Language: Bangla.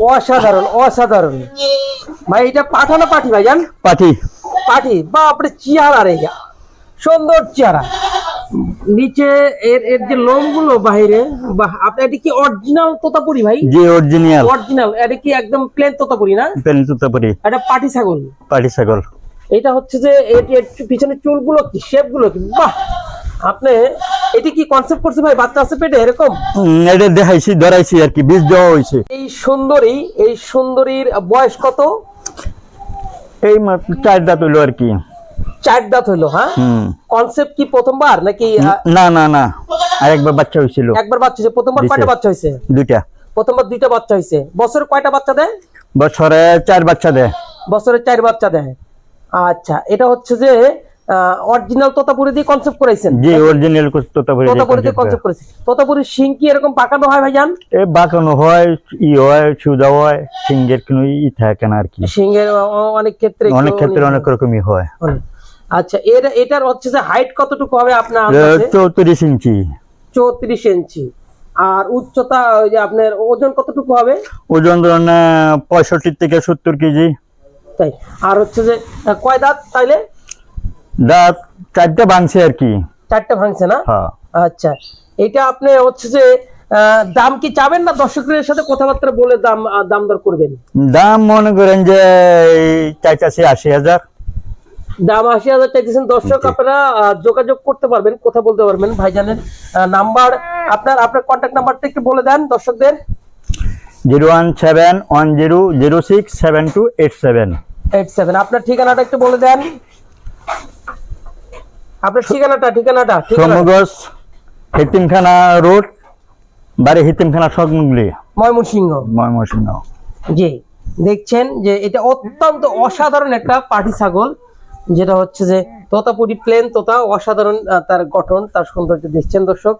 অসাধারণ অসাধারণ। ভাই এটা পাঠানো পাঠি ভাই জান পাঠি। পাঠি। বাপরে চেহারা রে। সুন্দর চেহারা। নিচে এর এর যে লোমগুলো বাইরে বাহ আপনি এটা কি অরিজিনাল তোতাপুরি ভাই? যে অরিজিনাল অরিজিনাল এটা কি একদম প্লেন তোতাপুরি না? পেন তুতাপুরি। এটা পাটি ছাগল। পাটি ছাগল। এটা হচ্ছে যে এর- পিছনে চুলগুলো কি শেপগুলো কি? বাহ! আপনি এটি কি কনসেপ্ট করছে ভাই? বাচ্চা আছে পেটে এরকম? এটা দেখাইছি ধরাইছি আর কি বীজ দেওয়া হয়েছে এই সুন্দরী এই সুন্দরীর বয়স কত? এই চার দাঁত হইল আর কি। চার দাঁত হইল হ্যাঁ? কনসেপ্ট কি প্রথমবার নাকি না না না। আর একবার বাচ্চা হয়েছিল একবার বাচ্চা হয়েছে প্রথমবার। কয়টা বাচ্চা হয়েছে দুইটা। প্রথমবার দুইটা বাচ্চা হয়েছে বছরে কয়টা বাচ্চা দেয়? বছরে চার বাচ্চা দেয়। বছরে চার বাচ্চা দেয়। আচ্ছা এটা হচ্ছে যে অরিজিনাল তোতাপুরি দিয়ে কনসেপ্ট করাইছেন যে অরিজিনাল তোতাপুরি তোতাপুরি দিয়ে কনসেপ্ট করেছেন। তোতাপুরির শিং কি এরকম পাকানো হয় ভাইজান? এ বাঁকানো হয় ই হয় সুদা হয় সিঙ্গের কোনো ই থাকে না আর কি। শিংয়ের অনেক ক্ষেত্রে অনেক ক্ষেত্রে অনেক রকমই হয়। আচ্ছা এর এটার হচ্ছে যে হাইট কতটুকু হবে আপনার এ আন্দাজে? চৌত্রিশ ইঞ্চি। চৌত্রিশ ইঞ্চি। আর উচ্চতা ওই যে আপনার ওজন কতটুকু হবে? ওজন ধরেন পঁয়ষট্টি থেকে সত্তর কেজি। তাই। আর হচ্ছে যে কয় দাঁত তাইলে? দাঁত চারটা ভাঙছে আর কি। চারটে ভাঙছে না? হ্যাঁ। আচ্ছা। এটা আপনি হচ্ছে যে দাম কি চাবেন না দর্শকদের সাথে কথাবার্তা বলে দাম দাম দর করবেন? দাম মনে করেন যে চাইতাছি আশি হাজার। দাম আশি হাজার চাইতেছেন দর্শক আপনারা যোগাযোগ করতে পারবেন কথা বলতে পারবেন। ভাইজানের নাম্বার আপনার আপনার কন্ট্যাক্ট নাম্বারটা একটু বলে দেন দর্শকদের। Zero one seven one zero zero six seven two eight seven. Eight seven. আপনার ঠিকানাটা একটু বলে দেন। আপনার ঠিকানাটা ঠিকানাটা হিতিমখানা রোড বাড়ি হিতিমখানা ময়মনসিংহ। ময়মনসিংহ। জি দেখছেন যে এটা অত্যন্ত অসাধারণ একটা পাটি ছাগল যেটা হচ্ছে যে তোতাপুরি প্লেন তোতা অসাধারণ তার গঠন তার সৌন্দর্য দেখছেন দর্শক।